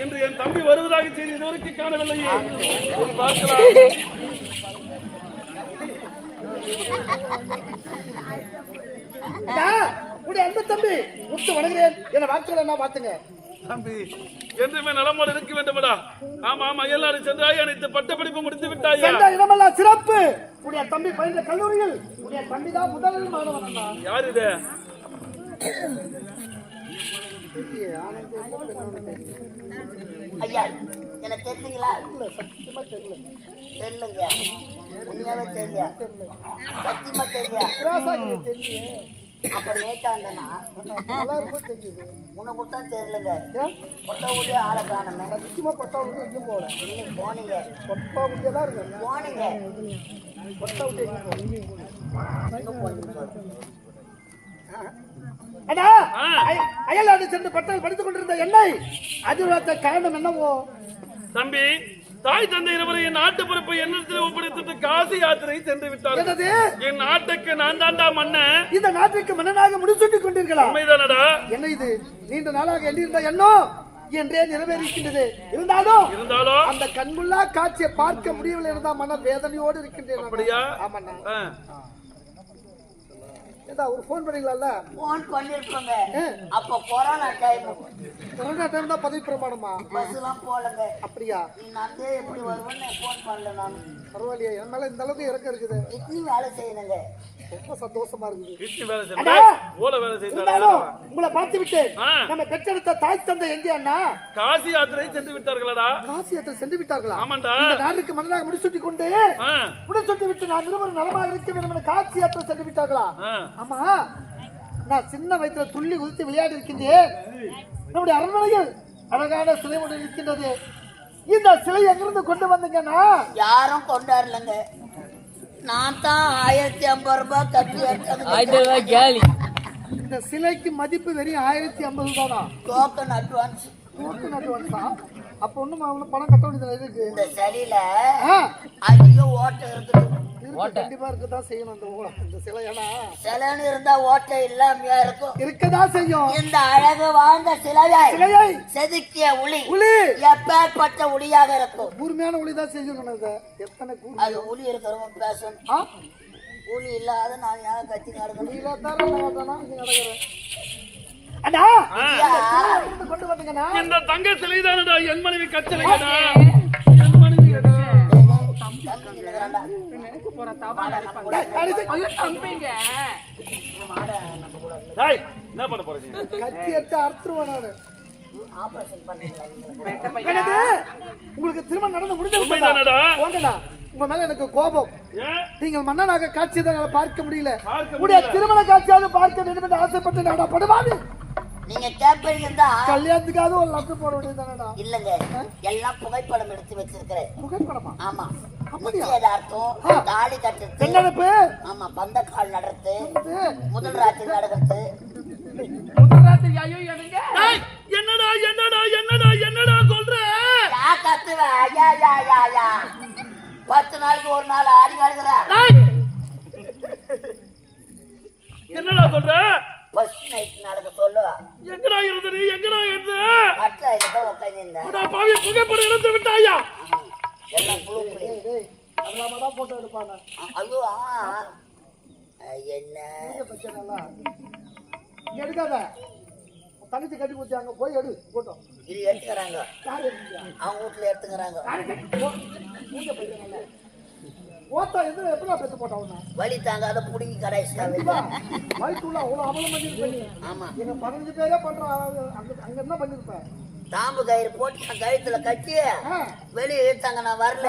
இன்று என் தம்பி வருவதாக செய்தி இதுவரைக்கும் காணவில்லையே. பார்க்கலாம். உடைய அன்பு தம்பி முத்து வணங்குறேன். என்ன வாக்குகள் என்ன பாத்துங்க தம்பி என்றுமே நலமோடு இருக்க வேண்டுமடா. ஆமா ஆமா எல்லாரும் சென்றாய் அனைத்து பட்ட படிப்பு முடித்து விட்டாயா? சென்ற இடமெல்லாம் சிறப்பு. உடைய தம்பி பயின்ற கல்லூரியில் உடைய தம்பி தான் முதல் மாணவன் யார் இது? ஐயா எனக்கு தெரிஞ்சுங்களா தெரியலங்க. உண்மையாவே தெரியல. சத்தியமா தெரியல. ராசாக்கு தெரியும் அப்ப நேத்தாண்டனா எல்லாருக்கும் தெரியுது. உன்னை கொடுத்தா தெரியலங்க. கொட்டை ஊட்டி ஆளை காணுமே. சத்தியமா கொட்டா விட்டு எங்கேயும் போகல நீங்க போனீங்க? கொட்டா தான் இருக்கு போனீங்க கொட்டா எங்கேயும் போகல போனீங்க அண்ணா அயல்நாடு சென்று பட்டல் படித்துக் கொண்டிருந்த என்னை அதிர்வாத்த காரணம் என்னவோ? தம்பி தாய் தந்தை இருவரை என் நாட்டு பொறுப்பை என்னிடத்தில் ஒப்படைத்துட்டு காசி யாத்திரை சென்று என்னது? என் நாட்டுக்கு நான் தாண்டா மன்னன். இந்த நாட்டிற்கு மன்னனாக முடிசூட்டிக் கொண்டீர்களா? உண்மைதானடா. என்ன இது? நீண்ட நாளாக எண்ணியிருந்த எண்ணம் என்றே நிறைவேறிக்கின்றது. இருந்தாலும் இருந்தாலும் அந்த கண்முள்ளா காட்சியை பார்க்க முடியவில்லை இருந்தா மன வேதனையோடு இருக்கின்றேன். அப்படியா? ஆமாண்ணா. ஏதா ஒரு ஃபோன் பண்ணீங்களா போன் பண்ணிருப்போங்க. அப்ப கொரோனா டைம் கொரோனா டைம் தான் பதவி பிரமாணமா? பஸ் எல்லாம் போலங்க அப்படியா? நீ நந்தே எப்படி வருவேன்னு போன் பண்ணல நான். பரவாயில்லையா என் மேல இந்த அளவுக்கு இறக்கம் இருக்குது. இட்லி வேலை செய்யணுங்க. ரொம்ப சந்தோஷமா இருக்குது. வீட்டு வேலை அண்ணா. செய்யணும் ஓல வேலை இருந்தாலும் செய்யணும் உங்களை பார்த்து விட்டு. நம்ம பெற்றெடுத்த தாய் தந்தை எங்கே அண்ணா? காசி யாத்திரை சென்று விட்டார்களடா. காசியத்தை சென்று விட்டார்களா? ஆமாண்டா. இந்த நாட்டுக்கு மன்னனாக முடிசூட்டி கொண்டு. முடிசூட்டி விட்டு நான் இருவரும் நலமாக இருக்க வேண்டும் என காட்சியாற்ற சென்று விட்டார்களா. ஆமா. நான் சின்ன வயசுல துள்ளி குதித்து விளையாடி இருக்கின்றேன். நம்முடைய அரண்மனையில் அழகான சிலை ஒன்று இருக்கின்றது. இந்த சிலை எங்கிருந்து கொண்டு வந்தீங்கன்னா? யாரும் கொண்டாடலங்க நான் தான் ஆயிரத்தி ஐம்பது ரூபாய் கட்டி எடுத்தது இந்த சிலைக்கு மதிப்பு வெறும் ஆயிரத்தி ஐம்பது தானா டோக்கன் அட்வான்ஸ் நூற்று நட்டு அப்ப அவன பணம் கட்ட வேண்டியது இருக்கு இந்த செடியில ஆ, அதிக ஓட்டை இருக்குது இருக்கு, கண்டிப்பா இருக்கதான் செய்யணும் ஊழல் இந்த சிலை ஏன்னா சிலைன்னு இருந்தா ஓட்டை இல்லாமையா இருக்கும். இருக்கதான் செய்யும். இந்த அழகு வாழ்ந்த சிலையை சிலையை. செதுக்கிய உளி உளி. எப்பேற்பட்ட உளியாக இருக்கும். கூர்மையான ஒளி தான் செய்யணும் எத்தனை கூர்மை. அது உளி இருக்கிறவங்க பேசணும் உளி இல்லாத நான் யாரும் கத்தி நடக்கணும்? நடக்கிறேன். இந்த தங்க சிலைதானடா என் மனைவி கச்சலைடா என் மனைவிடா டேய், என்ன பண்ண போறீங்க கத்தி எடுத்து அறுத்துருவேன் நானு. உங்களுக்கு திருமணம் நடந்து முடிஞ்சு உங்க மேல எனக்கு கோபம். நீங்கள் மன்னனாக காட்சி தான் பார்க்க முடியல. உடைய. திருமண காட்சியாவது பார்க்க வேண்டும் என்று ஆசைப்பட்டு நாடா படுவாது. நீங்க கேட்பீங்க தான் கல்யாணத்துக்காவது ஒரு லட்டு போட வேண்டியதுதானடா? இல்லங்க. எல்லாம் புகைப்படம் எடுத்து வச்சிருக்கிறேன். புகைப்படமா? ஆமா? நிச்சயதார்த்தம் தாலி கட்டுறது. ஆமா பந்தக்கால் நடத்து முதல் ராத்திரி நடக்கிறது. டேய், என்னடா என்னடா என்னடா என்னடா சொல்ற? யா கத்துவ. யா யா யா யா. பத்து நாளுக்கு ஒரு நாள் ஆடி. என்னடா சொல்ற? ஃபர்ஸ்ட் நைட் நடக்க சொல்லுவா எங்கடா இருந்த நீ? எங்கடா இருந்த? பட்டு இதுதான் உட்காந்துருந்தேன் அடா பாவி புகைப்படம் எடுத்து விட்டாயா? எல்லாம் புழு அதனால தான் போட்டோ எடுப்பாங்க. ஐயோ ஆ. என்ன? இங்க எடுக்காத தங்கச்சி கட்டி அங்க போய் எடு போட்டோ இது எடுத்துக்கிறாங்க? அவங்க வீட்டுல எடுத்துக்கிறாங்க. ஓட்டா எதுல எப்படி பெற்று போட்டா உன்னை? வலி தாங்காத புடுங்கி கரைச்சிட்டாங்க வயிற்றுள்ள அவ்வளோ அவலம் பண்ணிருப்பேன் ஆமா. எங்க பதினஞ்சு பேரே பண்றான் அங்க அங்க என்ன பண்ணிருப்பேன் தாம்பு கயிறு போட்டு என் கழுத்துல கட்டி வெளியே இழுத்தாங்க நான் வரல.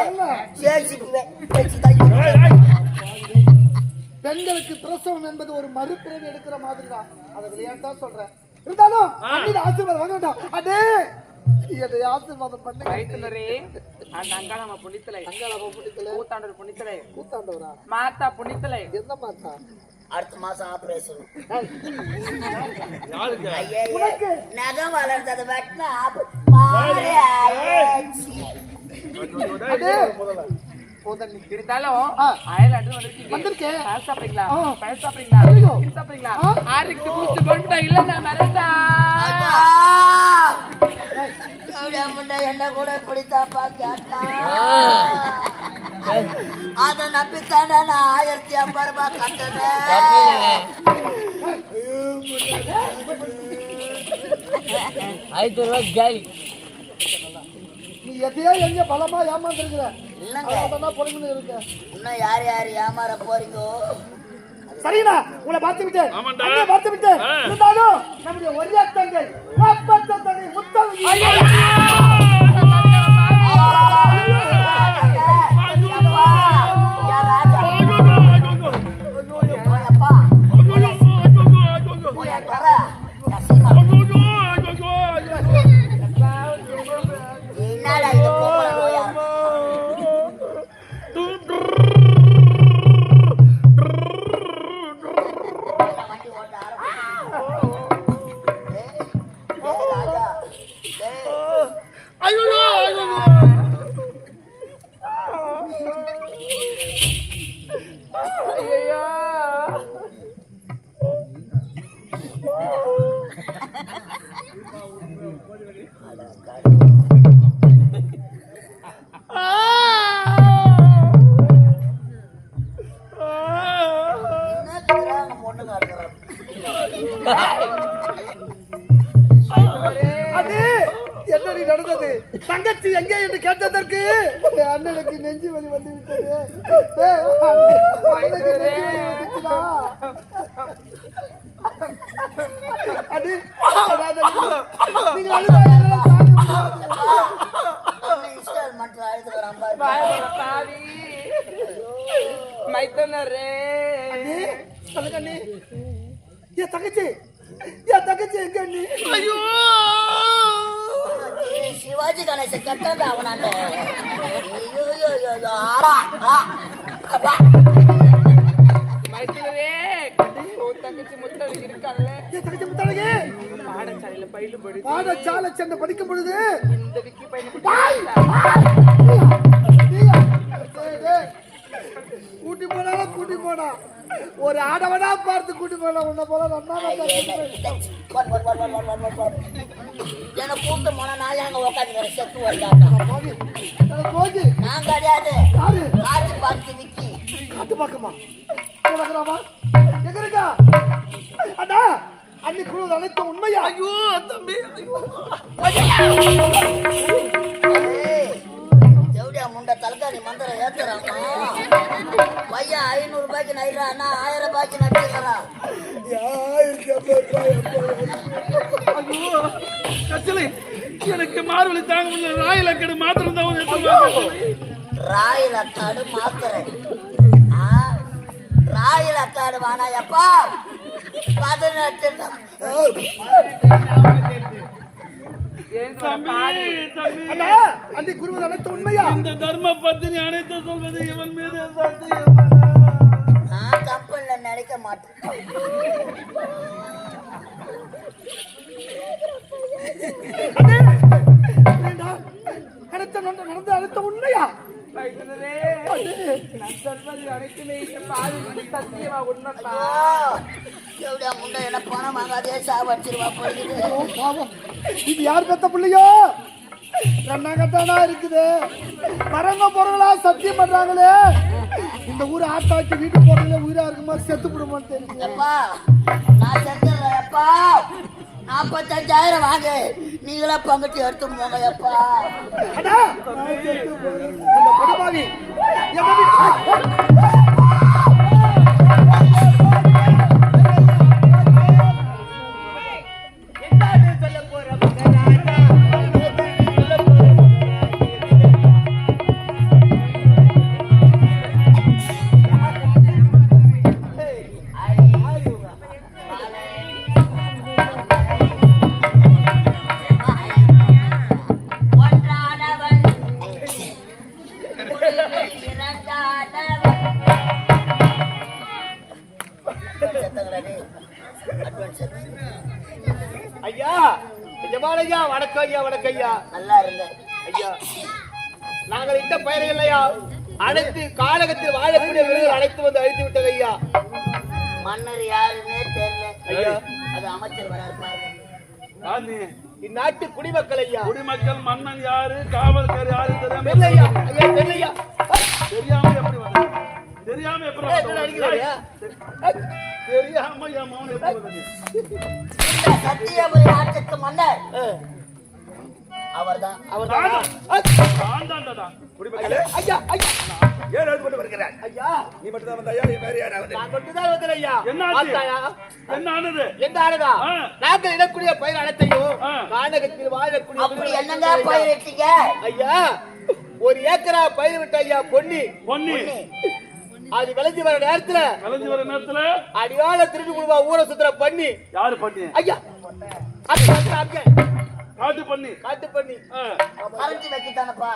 பெண்களுக்கு பிரசவம் என்பது ஒரு மறுபிறவி எடுக்கிற மாதிரி தான் அதை விளையாட்டா சொல்றேன். இருந்தாலும் ஆசீர்வாதம் வாங்க வேண்டாம். அடே! என்னை ஆசீர்வாதம் பண்ணு வைத்துலரே அந்த அங்காளம்மா புண்ணித்தலை அங்காளம்மா புண்ணித்தலை கூத்தாண்டவர் புண்ணித்தலை கூத்தாண்டவரா? மாத்தா புண்ணித்தலை எந்த மாத்தா அடுத்த மாசம் ஆபரேஷன். நகம் வளர்ந்தது வெட்டின இருந்தாலும் அயலாட்டு வந்திருக்கீங்க வந்திருக்கேன் சாப்பிடுறீங்களா? சாப்பிடுறீங்களா? சாப்பிடுறீங்களா? என்ன கூட இப்படித்தாப்பா கேட்டா. அதை நம்பித்தானே நான் ஆயிரத்தி ஐம்பது ரூபாய் கட்டினேன். ஐநூறு ரூபாய் ஜாலி நீ எதையோ எங்க பலமா ஏமாந்துருக்கிற? இல்லைங்க. பொறுமைன்னு இருக்க. இன்னும் யார் யார் ஏமாற போறீங்கோ? சரிண்ணா உங்களை பார்த்து விட்டேன். அங்கே பார்த்து விட்டேன். இருந்தாலும் நம்முடைய ஒரே தங்கை ஒப்பற்ற தங்கை முத்தம் அது என்னடி நடந்தது? தங்கச்சி எங்கே என்று கேட்டதற்கு அண்ணனுக்கு நெஞ்சு வலி வந்து விட்டது ஏய், அண்ணனுக்கு நெஞ்சு வலி வந்துச்சுடா. அது அதாவது, நீங்கள் அழுது பாவி. தங்கண்ணி, தங்கச்சி தங்கச்சி எங்க ஐயோ சிவாஜி கணேசன் கட்டது அவனாண்ட ஐயோ ஐயோ, ஐயோ, அப்பா. தங்கச்சி முத்தம் இருக்கால்ல என் தங்கச்சி முத்தாளகே பாடசாலையில பயிலு படி பாடசாலை சென்று படிக்கும் பொழுது இந்த விக்கி கூட்டி போனா கூட்டி போனா ஒரு ஆடவனா பார்த்து கூட்டி போனா உன்ன போல நல்லா போடு, என்னை போனா நான் அங்க உட்காந்து செத்து வருதாங்க போச்சு கிடையாது பார்த்து விக்கி காட்டு பக்கமா. கிடக்குறாமா எங்க இருக்கா? அண்ணா அன்னி குழு அனைத்து உண்மையா? ஐயோ தம்பி. ஏய், ஜவுடியா முண்டை தலகாணி மந்திரம் ஏத்துறாமா பையன் ஐநூறு ரூபாய்க்கு நைறானா ஆயிரம் ரூபாய்க்கு கச்சலை எனக்கு மார்வழி தாங்க முடியல. ராயில கெடு மாத்திரம் தான் ராயில அக்காடு மாத்திரை. ராயில அக்காடு வானாயப்பா பதினெட்டு தான். ஏன் தம்பி தம்பி அண்ணா அன்னி குருவது அனைத்து உண்மையா இந்த தர்ம பத்தினி அனைத்து சொல்வது இவன் மீது சத்தியம் நான் தப்பு இல்லை நினைக்க மாட்டேன் நடந்த நடந்த அனைத்து உண்மையா இது யார் பெத்த பிள்ளையோ? கண்ணாங்கத்தானா இருக்குது. வரவங்க பொருளா சத்தியம் பண்றாங்களே. இந்த ஊர் ஆட்டாக்கி வீட்டு போறதுல உயிரா இருக்குமா? செத்து விடுமான்னு தெரியுது நான் செத்துறேன் நாற்பத்தஞ்சாயிரம் வாங்க. நீங்களா பங்கிட்டு எடுத்து போங்க எப்பா ஐயா எஜமானையா வணக்கம் ஐயா வணக்கம் ஐயா நல்லா இருங்க. ஐயா நாங்கள் இட்ட பயிர்கள் இல்லையா? அனைத்து காலகத்தில் வாழக்கூடிய விலங்குகள் அழைத்து வந்து அழித்து விட்டது ஐயா. மன்னர் யாருன்னே தெரியல. ஐயா. அது அமைச்சர் வராரு பாருங்க. இந்நாட்டு குடிமக்கள் ஐயா. குடிமக்கள் மன்னன் யாரு காவல்கார் யாரு தெரியாம தெரியலையா? ஐயா தெரியலையா? தெரியாம சத்தியபுரி நாட்டுக்கு மன்னர். அவர்தான். அவர்தானா? நான் தான்டா குடிமக்களே. ஐயா ஐயா ஏன் எழுந்து கொண்டு வருகிறாய்? ஐயா. நீ மட்டும் தான் வந்தாயா? நீ வேற யாராவது? நான் கொண்டுதான் வந்தேன் ஐயா. என்னாச்சு? பார்த்தாயா? என்ன ஆனது? எந்த ஆனதா. நாங்கள் இடக்கூடிய பயிர் அனைத்தையும். கானகத்தில் வாழக்கூடிய அப்படி என்னங்க ஐயா ஒரு ஏக்கரா பயிர் விட்ட ஐயா பொன்னி. பொன்னி. அது விளைஞ்சு வர நேரத்துல கலைஞ்சு வர நேரத்துல அடியால திருப்பி கொடுவா ஊரை சுத்துற பண்ணி. யாரு பண்ணி? ஐயா. காட்டு. பண்ணி. காட்டு பண்ணி. கரண்டி வைக்கத்தானப்பா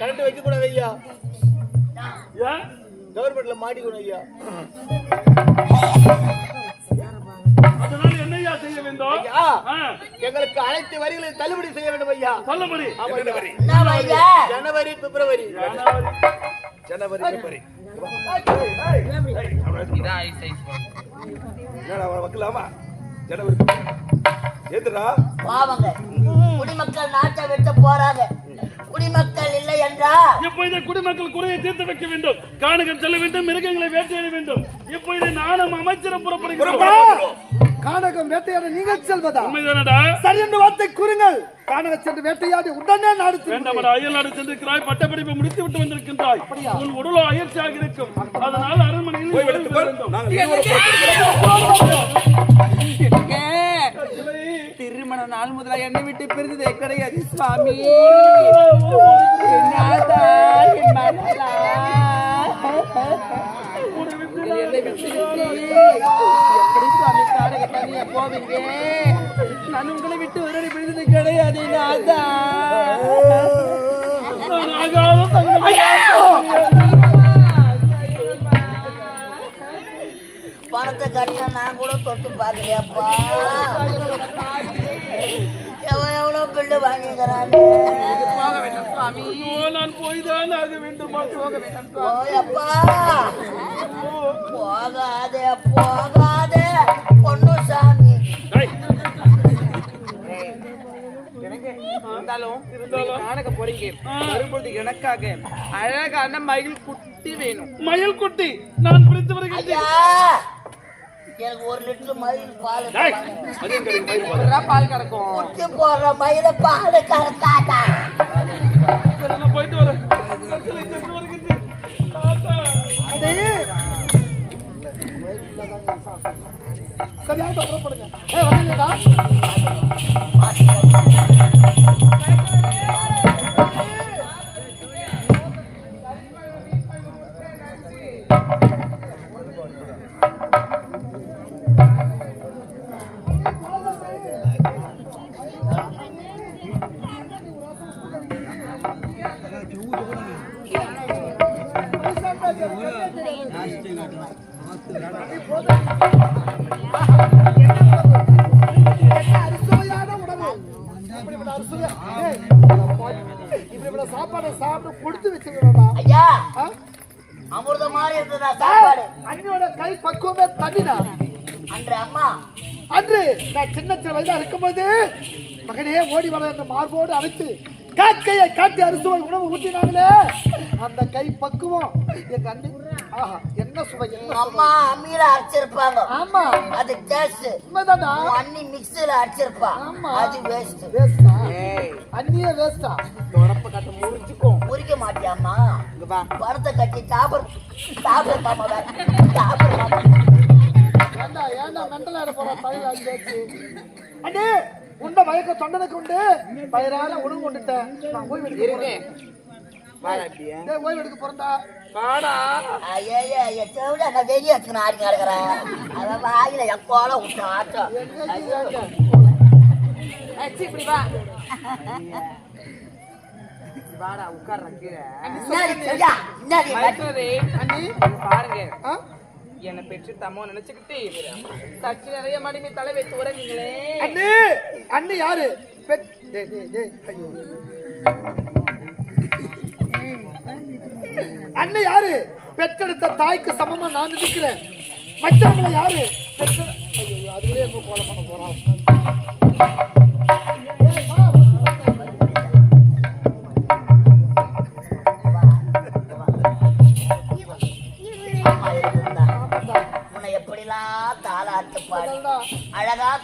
கரண்ட் வைக்க கூடாது ஐயா. ஏன் கவர்மெண்ட்ல மாட்டிக்கணும் ஐயா. என்னையா செய்ய வேண்டும்? எங்களுக்கு அனைத்து வரிகளையும் தள்ளுபடி செய்ய வேண்டும் ஐயா. தள்ளுபடி. ஜனவரி பிப்ரவரி. ஜனவரி. ஜனவரி பிப்ரவரி. பாவங்க. குடிமக்கள் நாட்டை விட்டு போறாங்க. குடிமக்கள் இல்லை என்றால் இப்பொழுது குடிமக்கள் குறையை தீர்த்து வைக்க வேண்டும். காணுகள் செல்ல வேண்டும் மிருகங்களை வேட்டையாட வேண்டும். இப்பொழுது நானும் அமைச்சரும் புறப்படுகிறோம். கானகம் வேட்டையாட நீங்கள் செல்வதா? உண்மைதானடா? சரி என்று வார்த்தை கூறுங்கள். கானக சென்று வேட்டையாடி உடனே நாடு திரும்புங்கள். வேண்டாமடா அயல் நாடு சென்றிருக்கிறாய் பட்டப்படிப்பை முடித்து விட்டு வந்திருக்கின்றாய் உன் உடலோ அயற்சியாக இருக்கும். அதனால் அரண்மனையில் திருமண நாள் முதலா என்னை விட்டு பிரிந்ததே கிடையாது சுவாமி. நாதா, என் மகளா. என்னை விட்டு விட்டு எப்படி சுவாமி காரக தனியா போவீங்க நான் உங்களை விட்டு ஒரு பிரிந்தது கிடையாது. பணத்தை கட்டினா நான் கூட தொட்டு பார்க்கலையாப்பா எவன் எவ்வளோ பில்லு வாங்கிக்கிறான்னு போக வேண்டாம் சுவாமி ஆக வேண்டும் போயப்பா போகாதே போகாதே பொண்ணு சாமி இருந்தாலும் இருந்தாலும் போறீங்க வரும்பொழுது எனக்காக அழகான மயில் குட்டி வேணும் மயில் குட்டி நான் பிடித்து வருகிறேன் எனக்கு ஒரு லிட்டர் மயில் பால் பால். கறக்கும்? குட்டி போடுற மயில பால் கறக்காதா? போயிட்டு. தாத்தா. சரியாக புறப்படுங்க ஏய், வரீங்கடா. சின்ன சின்ன வயதா இருக்கும்போது மகனே ஓடி வர என்ற மார்போடு அழைத்து காக்கையை காட்டி அரிசுவை உணவு ஊட்டினாங்களே. அந்த கை பக்குவம் எங்க அண்ணி. ஆஹா என்ன சுவை. அம்மா அம்மியில அரைச்சிருப்பாங்க. ஆமா. அது டேஸ்ட் உண்மைதானா? அண்ணி மிக்ஸில அரைச்சிருப்பா. ஆமா. அது வேஸ்ட் வேஸ்டா அண்ணியே வேஸ்டா தொடப்ப கட்ட முறிச்சுக்கும் முறிக்க வா. பணத்தை கட்டி மாமா சாப்பிட மாமா. ஏண்டா மெண்டல் ஆட போற? பயிர் வச்சு அண்ணே உண்ட மயக்க தொண்டனுக்கு உண்டு. பயிரால உணவு கொண்டுட்டேன் நான் ஓய்வு எடுக்க இருக்கேன் போறேன். வாடாட்டிய டேய், ஓய்வு எடுக்க போறேன்டா. வாடா. ஐயா ஐயா செவிட நான் வெளியே வச்சுக்கணும் ஆடி கிடக்குறேன் அதான் வாயில எக்கோல விட்டு ஆட்டம் இப்படி வா. வாடா உட்கார்ற பாருங்க. ஆ? என்னை பெற்று தம்மோ நினைச்சுக்கிட்டு சச்சி நிறைய மடிமை தலை வைத்து உறங்குங்களே. அண்ணி! யாரு? பெட் டேய் யாரு? பெற்றெடுத்த தாய்க்கு சமமா நான் நினைக்கிறேன். மற்றவங்க யாரு? பெற்ற ஐயோ அதுலயே கோலம் பண்ண போறான்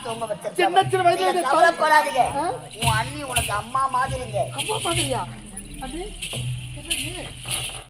தூங்க வச்சிருக்கேன் சின்ன சின்ன வயசுல நீங்க கவலைப்படாதீங்க. உன் அண்ணி உனக்கு அம்மா மாதிரிங்க. அம்மா மாதிரியா? அது?